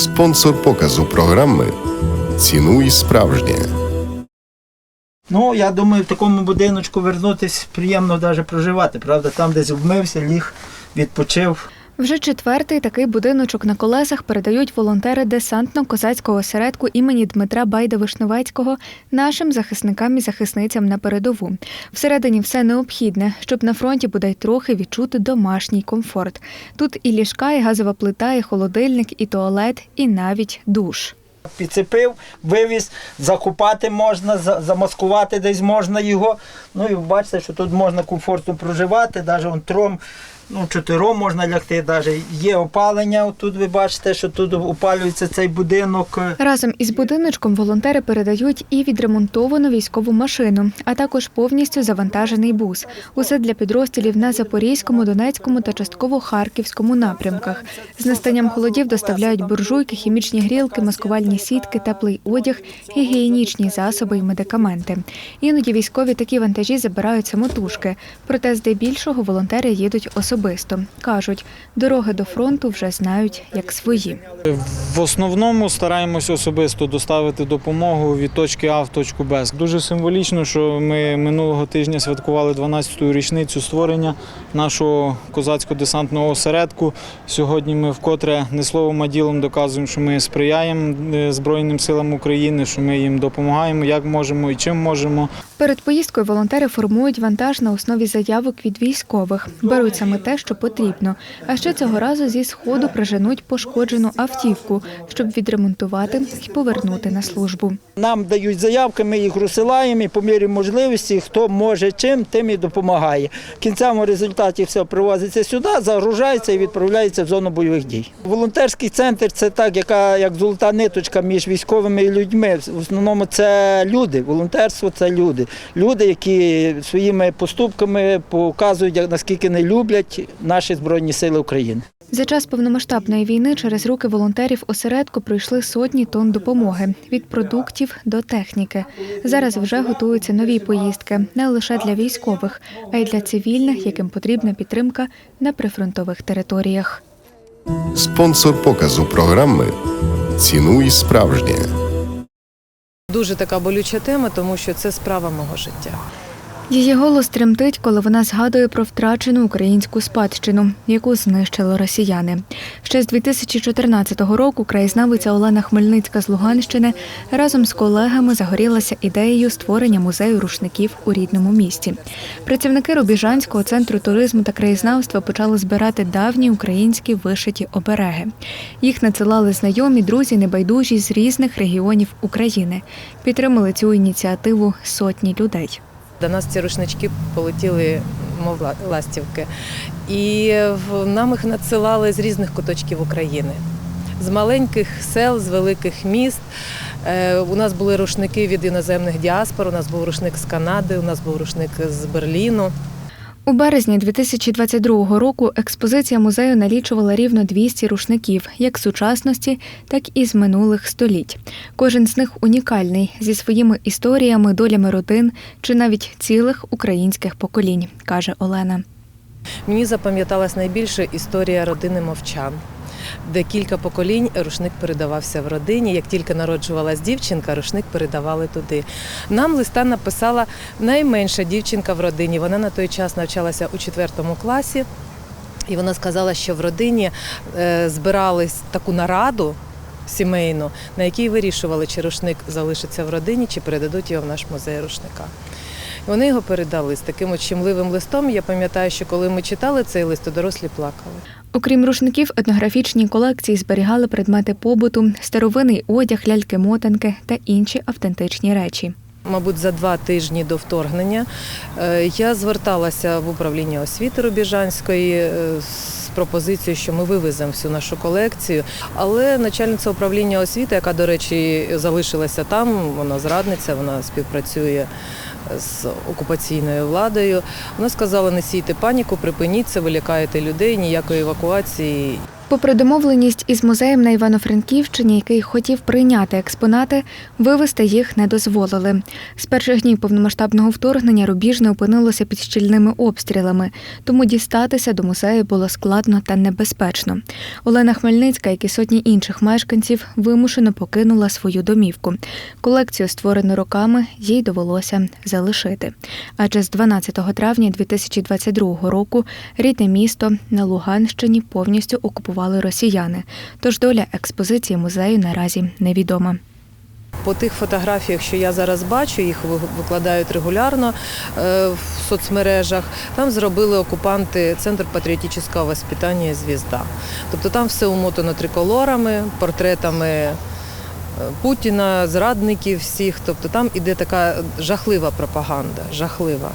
Спонсор показу програми Цінуй справжнє. Ну, я думаю, в такому будиночку вернутись приємно навіть проживати, правда? Там десь обмився, ліг, відпочив. Вже четвертий такий будиночок на колесах передають волонтери десантно-козацького осередку імені Дмитра Байда Вишневецького нашим захисникам і захисницям на передову. Всередині все необхідне, щоб на фронті бодай трохи відчути домашній комфорт. Тут і ліжка, і газова плита, і холодильник, і туалет, і навіть душ. Підцепив, вивіз, закупати можна, замаскувати десь можна його. Ну і бачите, що тут можна комфортно проживати, навіть он тром, ну, чотиром можна лягти, навіть є опалення. Тут ви бачите, що тут опалюється цей будинок. Разом із будиночком волонтери передають і відремонтовану військову машину, а також повністю завантажений бус. Усе для підрозділів на Запорізькому, Донецькому та частково Харківському напрямках. З настанням холодів доставляють буржуйки, хімічні грілки, маскувальні сітки, теплий одяг, гігієнічні засоби і медикаменти. Іноді військові такі вантажі забирають самотужки, проте здебільшого волонтери їдуть особисто. Кажуть, дороги до фронту вже знають як свої. В основному стараємося особисто доставити допомогу від точки А в точку Б. Дуже символічно, що ми минулого тижня святкували 12-ту річницю створення нашого козацько-десантного осередку. Сьогодні ми вкотре не словом, а ділом доказуємо, що ми сприяємо е, Збройним силам України, що ми їм допомагаємо, як можемо і чим можемо. Перед поїздкою волонтери формують вантаж на основі заявок від військових. Беруть саме те, що потрібно. А ще цього разу зі сходу приженуть пошкоджену автівку, щоб відремонтувати і повернути на службу. Нам дають заявки, ми їх розсилаємо і по мірі можливості, хто може чим, тим і допомагає. В кінцевому результаті все привозиться сюди, загружається і відправляється в зону бойових дій. Волонтерський центр це так, яка як золота ниточка між військовими і людьми. В основному це люди. Волонтерство це люди. Люди, які своїми поступками показують, наскільки не люблять наші збройні сили України. За час повномасштабної війни через руки волонтерів осередку пройшли сотні тонн допомоги від продуктів до техніки. Зараз вже готуються нові поїздки не лише для військових, а й для цивільних, яким потрібна підтримка на прифронтових територіях. Спонсор показу програми Цінуй справжнє. Дуже така болюча тема, тому що це справа мого життя. Її голос тремтить, коли вона згадує про втрачену українську спадщину, яку знищили росіяни. Ще з 2014 року краєзнавиця Олена Хмельницька з Луганщини разом з колегами загорілася ідеєю створення музею рушників у рідному місті. Працівники Рубіжанського центру туризму та краєзнавства почали збирати давні українські вишиті обереги. Їх надсилали знайомі, друзі, небайдужі з різних регіонів України. Підтримали цю ініціативу сотні людей. До нас ці рушнички полетіли, мов ластівки. І нам їх надсилали з різних куточків України. З маленьких сел, з великих міст. Е, У нас були рушники від іноземних діаспор, у нас був рушник з Канади, у нас був рушник з Берліну. У березні 2022 року експозиція музею налічувала рівно 200 рушників, як сучасності, так і з минулих століть. Кожен з них унікальний зі своїми історіями, долями родин чи навіть цілих українських поколінь, каже Олена. Мені запам'яталась найбільше історія родини мовчан, де кілька поколінь рушник передавався в родині. Як тільки народжувалась дівчинка, рушник передавали туди. Нам листа написала найменша дівчинка в родині. Вона на той час навчалася у четвертому класі, і вона сказала, що в родині е, збирались таку нараду. Сімейну, на якій вирішували, чи рушник залишиться в родині, чи передадуть його в наш музей рушника. Вони його передали з таким от листом. Я пам'ятаю, що коли ми читали цей лист, то дорослі плакали. Окрім рушників, етнографічні колекції зберігали предмети побуту, старовинний одяг, ляльки-мотанки та інші автентичні речі. Мабуть, за два тижні до вторгнення е, я зверталася в управління освіти Рубіжанської е, з пропозицією, що ми вивеземо всю нашу колекцію. Але начальниця управління освіти, яка, до речі, залишилася там, вона зрадниця, вона співпрацює з окупаційною владою. Вона сказала: не сійте паніку, припиніть це, ви лякаєте людей, ніякої евакуації. Попри домовленість із музеєм на Івано-Франківщині, який хотів прийняти експонати, вивезти їх не дозволили. З перших днів повномасштабного вторгнення Рубіжне опинилося під щільними обстрілами, тому дістатися до музею було складно та небезпечно. Олена Хмельницька, як і сотні інших мешканців, вимушено покинула свою домівку. Колекцію, створену роками, їй довелося залишити. Адже з 12 травня 2022 року рідне місто на Луганщині повністю окупували росіяни. Тож доля експозиції музею наразі невідома. По тих фотографіях, що я зараз бачу, їх викладають регулярно е, в соцмережах. Там зробили окупанти Центр патріотичного воспитання «Звізда». Тобто там все умотано триколорами, портретами е, Путіна, зрадників всіх. Тобто там іде така жахлива пропаганда, жахлива.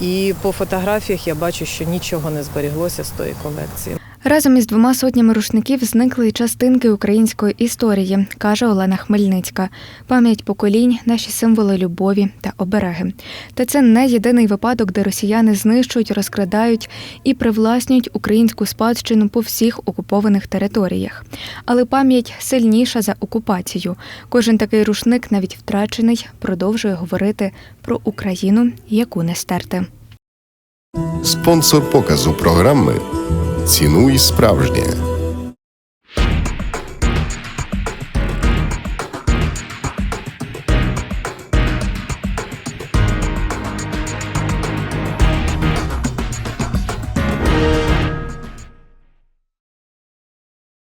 І по фотографіях я бачу, що нічого не зберіглося з тої колекції. Разом із двома сотнями рушників зникли й частинки української історії, каже Олена Хмельницька. Пам'ять поколінь, наші символи любові та обереги. Та це не єдиний випадок, де росіяни знищують, розкрадають і привласнюють українську спадщину по всіх окупованих територіях. Але пам'ять сильніша за окупацію. Кожен такий рушник, навіть втрачений, продовжує говорити про Україну, яку не стерти. Спонсор показу програми Цінуй справжнє.